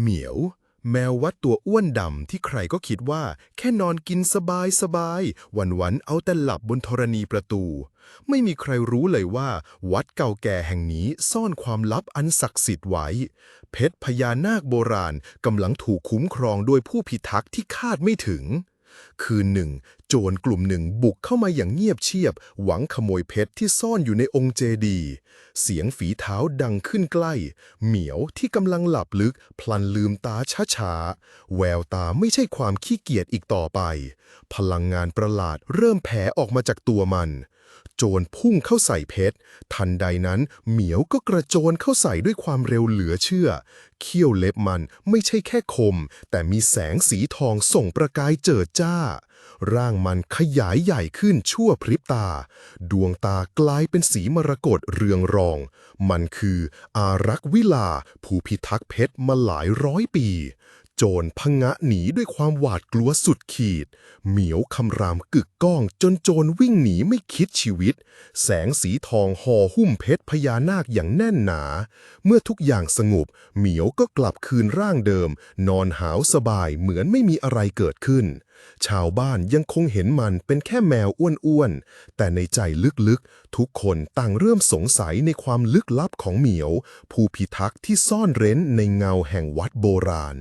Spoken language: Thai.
เหมียว แมววัดตัวอ้วนดำที่ใครก็คิดว่า แค่นอนกินสบายสบายวันวันๆเอาแต่หลับบนธรณีประตู ไม่มีใครรู้เลยว่า วัดเก่าแก่แห่งนี้ซ่อนความลับอันศักดิ์สิทธิ์ไว้ เพชรพญานาคโบราณกำลังถูกคุ้มครองโดยผู้พิทักษ์ที่คาดไม่ถึง คืนหนึ่ง จรกลุ่มหนึ่งบุกเข้ามาอย่างเงียบเชียบ หวังขโมยเพชรที่ซ่อนอยู่ในองค์เจดี เสียงฝีเท้าดังขึ้นใกล้ เหมียวที่กำลังหลับลึก พลันลืมตาช้าๆ แววตาไม่ใช่ความขี้เกียจอีกต่อไป พลังงานประหลาดเริ่มแผ่ออกมาจากตัวมัน โจรพุ่งเข้าใส่เพชร ทันใดนั้นเหมียวก็กระโจนเข้าใส่ด้วยความเร็วเหลือเชื่อ เขี้ยวเล็บมันไม่ใช่แค่คม แต่มีแสงสีทองส่งประกายเจิดจ้าร่างมันขยายใหญ่ขึ้นชั่วพริบตา ดวงตากลายเป็นสีมรกตเรืองรอง มันคืออารักษ์วิลา ผู้พิทักษ์เพชรมาหลายร้อยปี โจรพงะหนีด้วยความหวาดกลัวสุดขีด เหมียวคำรามกึกก้อง จนโจรวิ่งหนีไม่คิดชีวิต แสงสีทองห่อหุ้มเพชรพญานาคอย่างแน่นหนา เมื่อทุกอย่างสงบเหมียวก็กลับคืนร่างเดิม นอนหาวสบายเหมือนไม่มีอะไรเกิดขึ้นชาวบ้านยังคงเห็นมันเป็นแค่แมวอ้วนๆ แต่ในใจลึกๆ ทุกคนต่างเริ่มสงสัยในความลึกลับของเหมียว ผู้พิทักษ์ที่ซ่อนเร้นในเงาแห่งวัดโบราณ